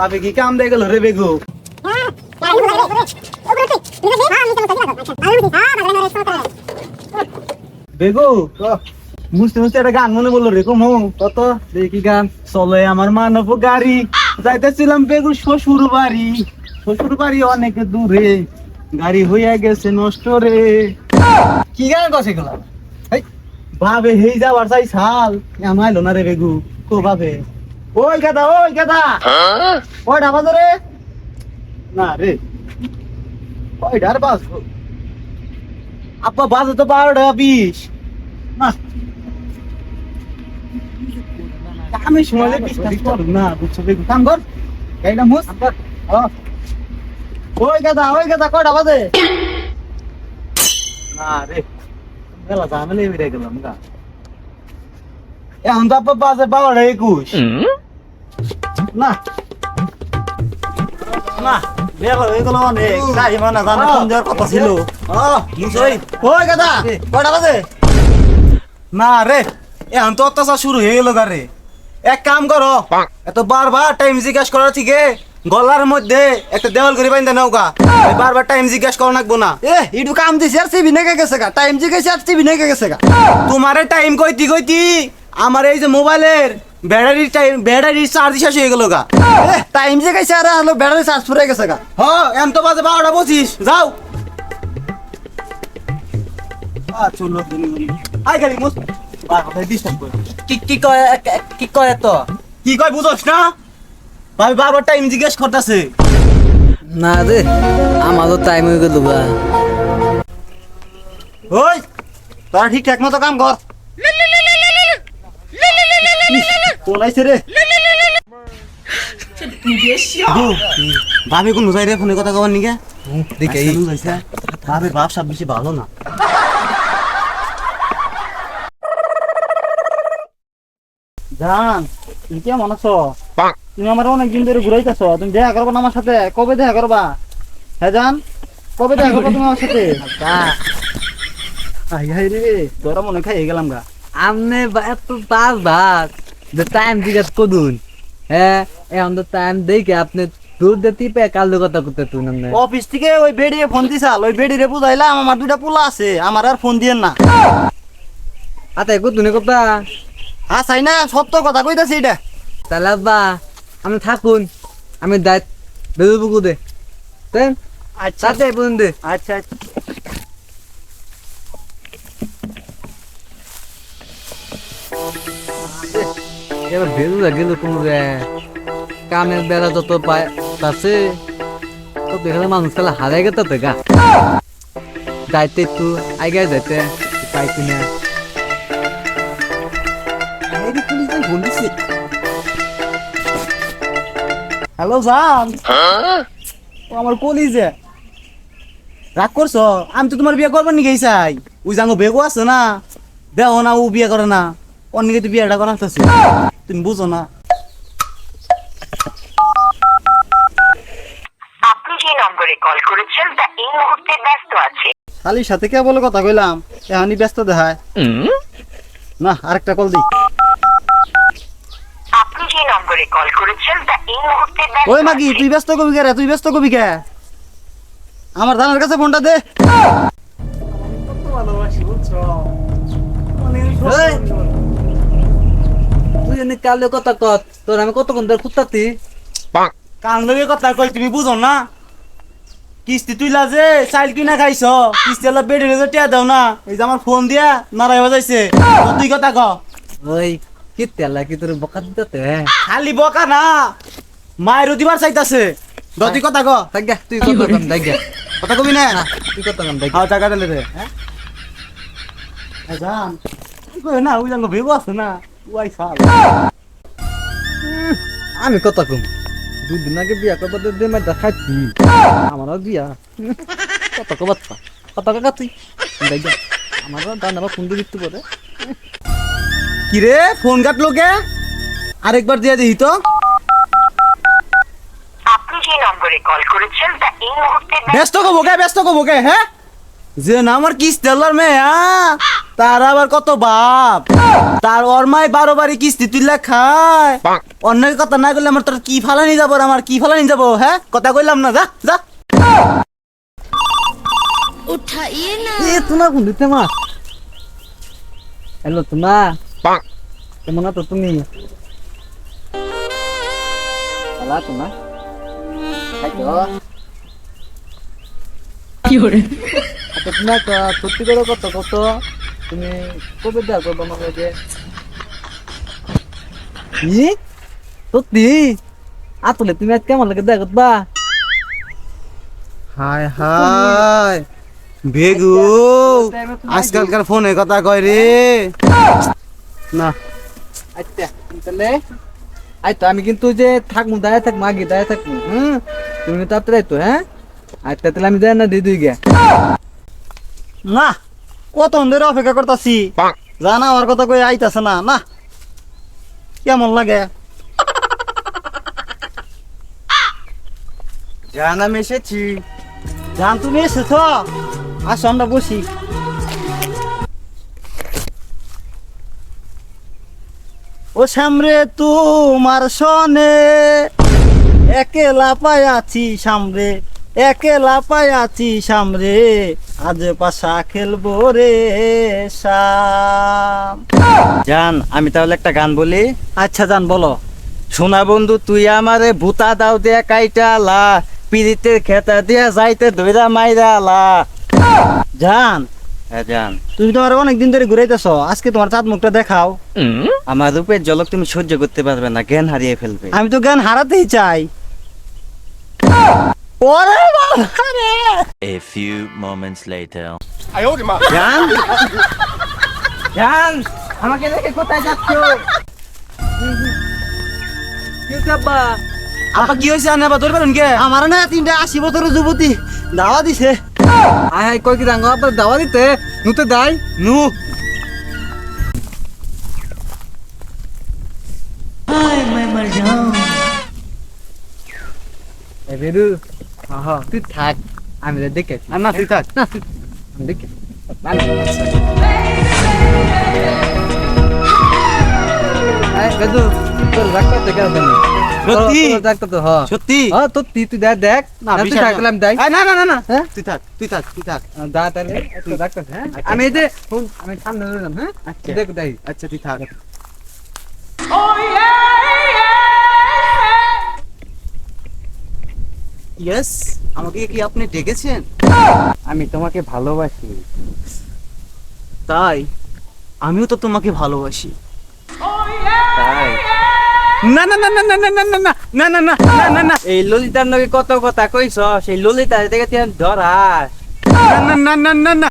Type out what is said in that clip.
বাপে কি কাম দিয়ে গেল রে বেগু? বেগু মুছতে মুছতে একটা গান মনে বলল রে, কম, কত? দেখি গান, চলে আমার মানব গাড়ি। যাইতেছিলাম বেগু শ্বশুর বাড়ি। শ্বশুর বাড়ি অনেক দূরে, গাড়ি হইয়া গেছে নষ্ট রে। কি গান কছে গেলাম ভাবে হেই যাবার চাই সাল। আমাইলো না রে বেগু? কো ভাবে? ওই গাদা ওই গাদা ওই ডাবা রে? না রে। ওই ডার বাস আপা বাজে তো বারোটা বিশ। না। আমি সময় বিশ্বাস করব না, বুঝছ? কাম কর। গাড়িটা মুস। ওই গাদা ওই গাদা কয়টা না রে। গেলা ঝামেলা বেড়ে গেলাম গা। এখন তো আপা বাজে বারোটা একুশ। না। না বেলা হয়ে গেল অনেক। তাই মানে জানা ফোন দেওয়ার কথা ছিল। ওই গাদা কয়টা বাজে? না রে এখন তো অত্যাচার শুরু হয়ে গেল গা রে। এক কাম করো এত বারবার টাইম জিজ্ঞাসা করার থেকে গলার মধ্যে একটা দেওয়াল করে বাইন্দা এই বারবার টাইম জিজ্ঞাসা করা লাগবো না। এ ইডু কাম দিছে আর সিবি নেগে গেছে গা। টাইম জি গেছে আর সিবি নেগে গেছে গা। তোমারে টাইম কইতি কইতি আমার এই যে মোবাইলের ব্যাটারি টাইম ব্যাটারি চার্জ শেষ হয়ে গেল গা। টাইম জি গেছে আর হলো ব্যাটারি চার্জ ফুরে গেছে গা। হ এম তো বাজে বারোটা পঁচিশ যাও। আই গাড়ি মোস কি কি কয় কি কয় তো কি কয় বুঝোস না? ভাই বারবার টাইম জিজ্ঞেস করতেছে। না রে আমারও টাইম হয়ে গেল বা ওই তোরা ঠিকঠাক মতো কাম কর। কোনাইছে রে? ভাবি কোন যাই রে ফোনে কথা কবার নিকে দেখে আচ্ছা, ভাবের সব বেশি ভালো না। জান তুমি কেমন আছো? তুমি আমার অনেক দিন ধরে ঘুরাইতেছো তুমি দেখা করবা না আমার সাথে? কবে দেখা করবা? হ্যাঁ জান? কবে দেখা করবা তুমি আমার সাথে? আই হাই রে তোরা মনে খাই গেলাম গা। আমনে এত পাঁচ ভাগ যে টাইম জিজ্ঞাস করুন। হ্যাঁ এখন তো টাইম দেখে আপনি দূর দিয়ে টিপে কালো কথা করতে তুই অফিস থেকে ওই বেডিয়ে ফোন দিছাল ওই বেডিরে বুঝাইলাম আমার দুইটা পোলা আছে আমার আর ফোন দিয়েন না। আতা একো তুমি কথা হ্যাঁ চাই না সত্য কথা কইতাছি এটা। তাহলে আব্বা আপনি থাকুন আমি দায়িত্ব বেরোবো কুদে তাই আচ্ছা। বলুন দে আচ্ছা আচ্ছা। এবার বেরো গেল কোন কামের বেড়া যত পায় তাছে তো দেখলে মানুষ তাহলে হারাই গেত গা। যাইতে একটু আগে যাইতে পাইছি না হ্যালো, জান। ও আমার কলিজে। রাগ করছ? আমি তো তোমার বিয়ে করবার নিকে চাই। ওই জাঙ্গো বেগো আছে না। দেও না, ও বিয়ে করে না। নিকে তো বিয়েটা করা তুমি বুঝো না আপনি যে নম্বরে কল করেছেন? তা এই মুহূর্তে ব্যস্ত আছে। সাথে কে বলে কথা কইলাম? এখনই ব্যস্ত দেখায়। না আরেকটা কল দিই। আপনি যে নম্বরে কল করেছেন? তা এই মুহূর্তে ব্যস্ত ওই মাগি তুই ব্যস্ত কবি কে রে? তুই ব্যস্ত কবি কে? আমার ধানের কাছে ফোনটা দে। এই, তুই এনে কালো কথা কত? তোর আমি কতক্ষণ ধরে কুত্তাতি কান লগে কথা কই তুমি বুঝো না? কিস্তি তুইলা যে চাইল কিনা খাইছ কিস্তি অলপ বেড়ে রেজে টিয়া দাও না। এই যে আমার ফোন দিয়া নারাই বাজাইছে। তুই কথা ক। ওই কি তেলা কি তোর বকা দিতে হ্যাঁ খালি বকা না মায়ের দিবার চাইতাছে। দতি কথা ক। থাক গা তুই কত কম দেখ গা কথা কবি না? তুই কত কম দেখ হ্যাঁ টাকা দিলে রে হ্যাঁ? জান কই না ওই জাঙ্গো ভেগো আছে না। আমি কত কম। দুদিন আগে বিয়া করবার দে মাই দেখাচ্ছি আমারও বিয়া। কত কবার কত কাকা তুই। দেখ আমারও দান আবার ফোন দিয়ে দিতে পারে। কি রে ফোন কাটলো কে? আরেকবার দিয়ে দিই তো। আপনি যে নম্বরে কল করেছেন তা এই মুহূর্তে ব্যস্ত কবো কে? ব্যস্ত কবো কে? হ্যাঁ? যে না আমার কিস্তি আল্লাহর মেয়ে? হ্যাঁ তার আবার কত বাপ? তার অরমাই বারো বারি কিস্তি তুইলা খায়। অন্য কথা না করলে আমার তোর কি ফালা নিয়ে যাব আমার কি ফালা নিয়ে যাব হ্যাঁ? কথা কইলাম না যা যা। আচ্ছা, কত কত? তুমি কবে দেওয়া করব আমাকে যে? কি? সত্যি? আতলে তুমি আজ কেমন লাগে দেখা করবা? হায় হায় বেগু আজকালকার ফোনে কথা কয় রে। না। আচ্ছা তাহলে? আচ্ছা আমি কিন্তু যে থাকব দাঁড়িয়ে থাকব আগে দাঁড়িয়ে থাকব হুম? তুমি তাড়াতাড়ি তো হ্যাঁ? আচ্ছা তাহলে আমি যাই না দিয়ে দুই গে। না। কত ধরে অপেক্ষা করতেছি? জানা আমার কথা কই আইতাছে না না। কেমন লাগে? জান আমি এসেছি। জান তুমি এসেছ? আসো আমরা বসি। ও সামরে তোমার সনে একেলা পায়াছি সামরে একেলা পায়াছি সামরে আজ পাশা খেলব রে শাম জান আমি তাহলে একটা গান বলি। আচ্ছা জান বলো। সোনা বন্ধু তুই আমারে ভূতা দাও দিয়া কাইটালা পিড়িতের খেতা দিয়া যাইতে ধইরা মাইরালা জান হ্যাঁ জান। তুমি তোমার অনেকদিন ধরে ঘুরাইতেছ আজকে তোমার চাঁদ মুখটা দেখাও আমার রূপের ঝলক তুমি সহ্য করতে পারবে না জ্ঞান হারিয়ে ফেলবে। আমি তো জ্ঞান হারাতেই চাই। What বাবা রে A few moments later. আয় ওরে মা। gonna get a দেখে কোথায় যাচ্ছ? কি কাব্বা? আপা কি হইছে আনে বা তোর কে? আমার না তিনটা 80 বছরের যুবতী দাওয়া দিছে। আয় আয় কই কি রাঙ্গো আপা দাওয়া দিতে নুতে দাই নু हाय मैं मर जाऊं ए बेरू তুই থাক আমি দেখে না তুই থাক। না আমি দেখে আমি সামনে দেখ আচ্ছা তুই ইয়েস আমাকে কি আপনি ডেকেছেন আমি তোমাকে ভালোবাসি তাই আমিও তো তোমাকে ভালোবাসি তাই না না না না না না না না না না না না না না না এই ললিতার নগে কত কথা কইছ সেই ললিতা থেকে তুই ধরাস না না না না না